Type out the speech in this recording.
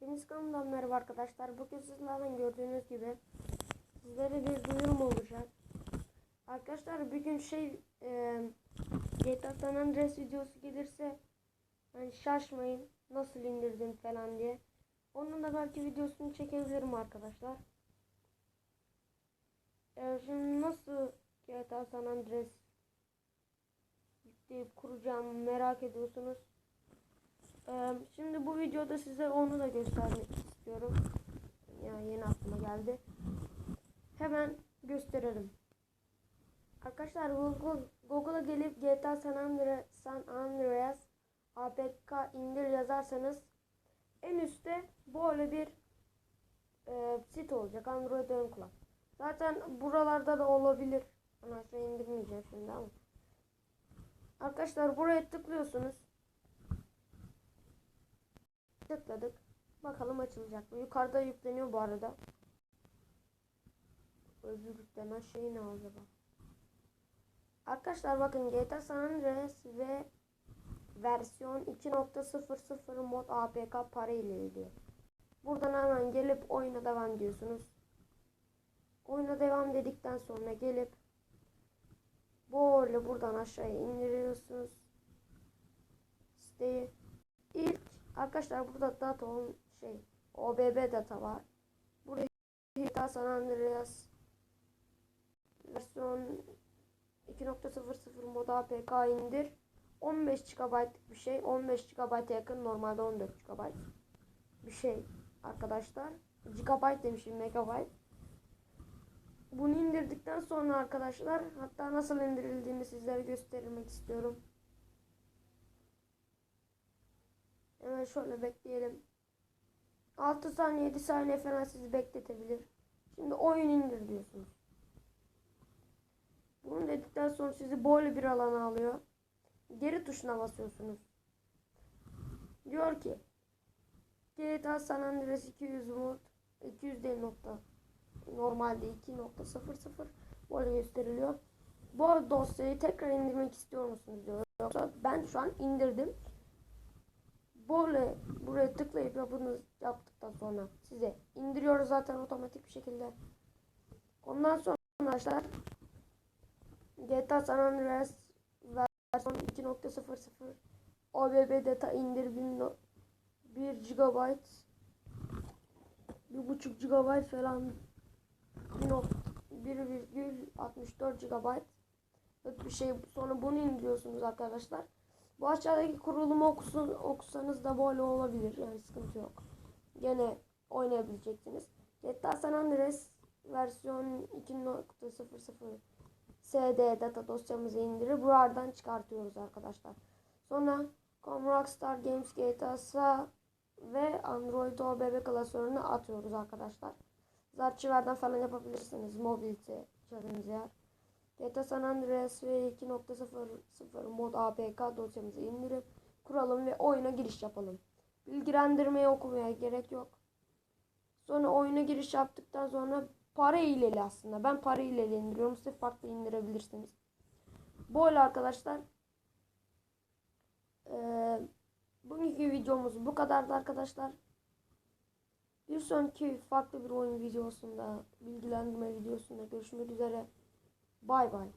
Deniz kanalından merhaba arkadaşlar. Bugün sizlerden gördüğünüz gibi sizlere bir duyurum olacak. Arkadaşlar bir gün şey e, GTA San Andreas videosu gelirse hani şaşmayın nasıl indirdim falan diye. Onun da belki videosunu çekebilirim arkadaşlar. E, şimdi nasıl GTA San Andreas yükleyip kuracağımı merak ediyorsunuz. Ee, şimdi bu videoda size onu da göstermek istiyorum. Ya yeni aklıma geldi. Hemen gösterelim. Arkadaşlar Google Google'a gelip GTA San Andreas, San Andreas APK indir yazarsanız en üstte böyle bir e, site olacak. Android ön kulak. Zaten buralarda da olabilir. Aşağı indirmeyeceğim şimdi ama. Arkadaşlar buraya tıklıyorsunuz. Tıkladık. Bakalım açılacak mı? Yukarıda yükleniyor bu arada. Öbür yüklenen şey ne acaba? Arkadaşlar bakın GTA San Andreas ve versiyon 2.00 mod APK para ile diyor. Buradan hemen gelip oyuna devam diyorsunuz. Oyuna devam dedikten sonra gelip böyle buradan aşağıya indiriyorsunuz. Siteyi Arkadaşlar burada data on şey OBB data var. Buraya GTA San Andreas versiyon 2.00 mod APK indir. 15 GB bir şey. 15 GB yakın normalde 14 GB bir şey arkadaşlar. GB demişim megabyte. Bunu indirdikten sonra arkadaşlar hatta nasıl indirildiğini sizlere göstermek istiyorum. Hemen şöyle bekleyelim. 6 saniye 7 saniye falan sizi bekletebilir. Şimdi oyun indir diyorsunuz. Bunu dedikten sonra sizi böyle bir alana alıyor. Geri tuşuna basıyorsunuz. Diyor ki GTA San Andreas 200 mod 200 değil nokta normalde 2.00 böyle gösteriliyor. Bu dosyayı tekrar indirmek istiyor musunuz diyor. Yoksa ben şu an indirdim böyle buraya tıklayıp yapınız yaptıktan sonra size indiriyoruz zaten otomatik bir şekilde. Ondan sonra arkadaşlar GTA San Andreas versiyon 2.00 OBB data indir 1 GB 1.5 GB falan 1,64 GB bir şey sonra bunu indiriyorsunuz arkadaşlar. Bu aşağıdaki kurulumu okusun, okusanız da böyle olabilir. Yani sıkıntı yok. Gene oynayabileceksiniz. GTA San Andreas versiyon 2.00 SD data dosyamızı indirir. Buradan çıkartıyoruz arkadaşlar. Sonra Com Rockstar Games GTA'sa ve Android OBB klasörünü atıyoruz arkadaşlar. Zarchiver'den falan yapabilirsiniz. Mobility çözümüz yer. GTA San Andreas ve 2.00 mod APK dosyamızı indirip kuralım ve oyuna giriş yapalım. Bilgilendirmeyi okumaya gerek yok. Sonra oyuna giriş yaptıktan sonra para ileli aslında. Ben para ileli indiriyorum. Siz farklı indirebilirsiniz. Böyle arkadaşlar. Ee, bugünkü videomuz bu kadardı arkadaşlar. Bir sonraki farklı bir oyun videosunda, bilgilendirme videosunda görüşmek üzere. Bay bay.